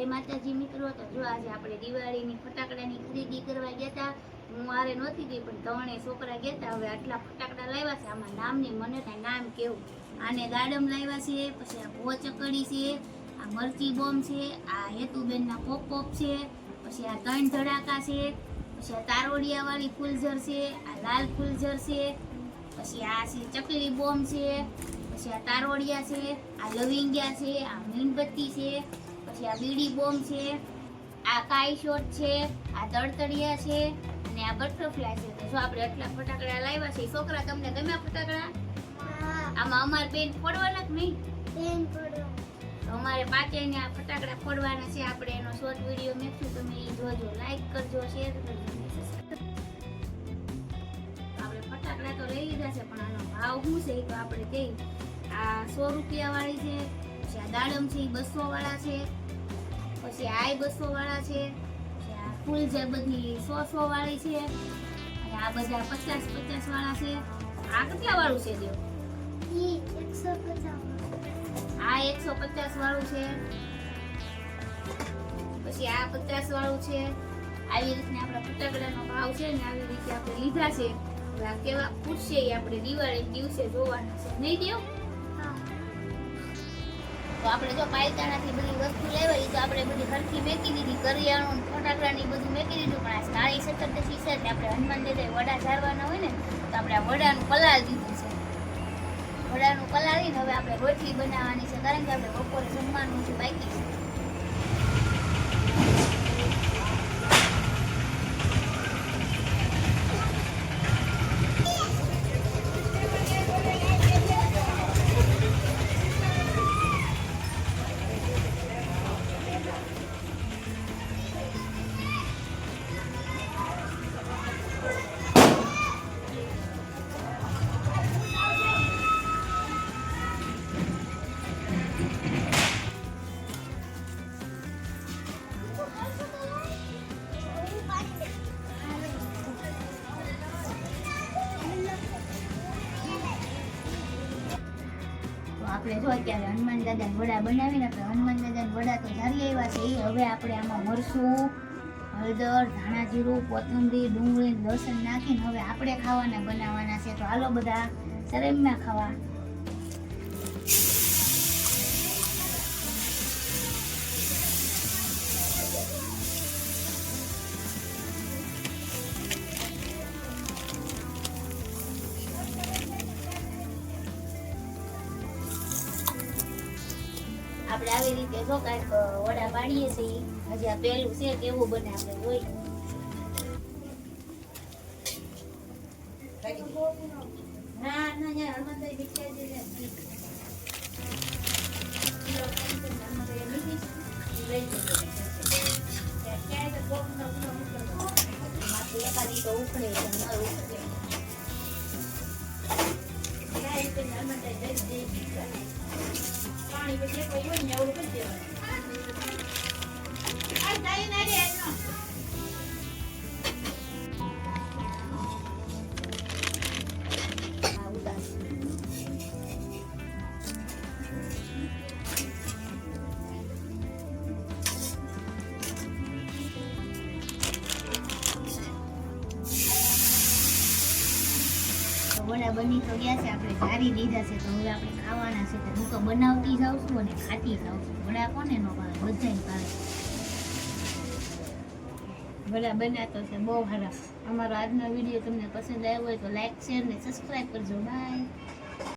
જય માતાજી મિત્રો, તો જો આજે આપણે દિવાળીની ફટાકડાની ખરીદી કરવા ગયા હતા હું મારે નહોતી ગઈ, પણ ત્રણે છોકરા ગયા હતા હવે આટલા ફટાકડા લાવ્યા છે, આમાં નામની મને કાંઈ નામ કેવું. આને દાડમ લાવ્યા છે, પછી આ ભોચકડી છે, આ મરચી બોમ્બ છે, આ હેતુબેનના પોપ પોપ છે, પછી આ ત્રણ ધડાકા છે, પછી આ તારોડિયાવાળી ફૂલઝર છે, આ લાલ ફૂલઝર છે, પછી આ છે ચકલી બોમ્બ છે, પછી આ તારોડિયા છે, આ લવિંગિયા છે, આ મીણબત્તી છે પછી આ બીડી બોમ્બ છે આ કાઈ શોટ છે આ તડતડિયા છે અને આ બટરફ્લાય છે. તો જો આપણે આટલા ફટાકડા લાવ્યા છે છોકરા તમને ગમ્યા ફટાકડા? આમાં અમારે બેન ફોડવાના કે નહીં? તો અમારે પાંચેયને આ ફટાકડા ફોડવાના છે. આપણે એનો શોર્ટ વીડિયો મેકશું. તમે એ જોજો લાઈક કરજો શેર કરજો આપણે ફટાકડા તો લઈ લીધા છે પણ આનો ભાવ શું છે? એ તો આપણે કહીએ આ સો રૂપિયા વાળી છે પછી આ દાડમ છે એ બસો વાળા છે. પછી આ બસો વાળા છે આ ફૂલ જે બધી સો સો વાળી છે અને આ બધા પચાસ પચાસ વાળા છે. આ કેટલા વાળું છે દેવ આ એકસો પચાસ વાળું છે. પછી આ પચાસ વાળું છે. આવી રીતના આપણા ફટાકડાનો ભાવ છે ને આવી રીતે આપણે લીધા છે. કેવા પૂછશે એ આપણે દિવાળી દિવસે જોવાના છે. નહીં દેવ? તો આપણે જો પાયતાણાથી બધી વસ્તુ લેવાય તો આપણે બધી હરખી મેકી દીધી, કરિયાણું, ફટાકડાની બધું મેકી દીધું, પણ આ કાળી ચતુર્દશી છે એટલે આપણે હનુમાન દેતા વડા ઝારવાના હોય ને, તો આપણે આ વડાનું પલાળ દીધું છે. વડાનું પલાળીને હવે આપણે રોટલી બનાવવાની છે, કારણ કે આપણે બપોરે જમવાનું છે બાકી. છે આપણે જો અત્યારે હનુમાન દાદાને વડા બનાવીને આપણે હનુમાન દાદાને વડા તો ધારી આવ્યા છે હવે આપણે આમાં મરસું, હળદર, ધાણા જીરું, કોથમરી, ડુંગળી, લસણ નાખીને હવે આપણે ખાવાના બનાવવાના છે. તો હાલો બધા શરમમાં ખાવા. આપણે આવી રીતે જો કાંઈક વડા પાડીએ છીએ. હજી આ પહેલું છે કેવું બને આપણે જોઈ ના ના તો છે, ન ઉખડે. પાણી પછી એવું કરી દેવાનું. વડા બની તો ગયા છે, આપણે જારી દીધા છે, તો હવે આપણે ખાવાના છે. તો હું તો બનાવતી જાઉં છું અને ખાતી જાઉં છું. વડા કોને નો ભાવે? બધાને ભાવે. વડા બનાતો છે, બહુ સારા અમારો આજનો વીડિયો તમને પસંદ આવ્યો હોય તો લાઈક શેર ને સબસ્ક્રાઈબ કરજો. બાય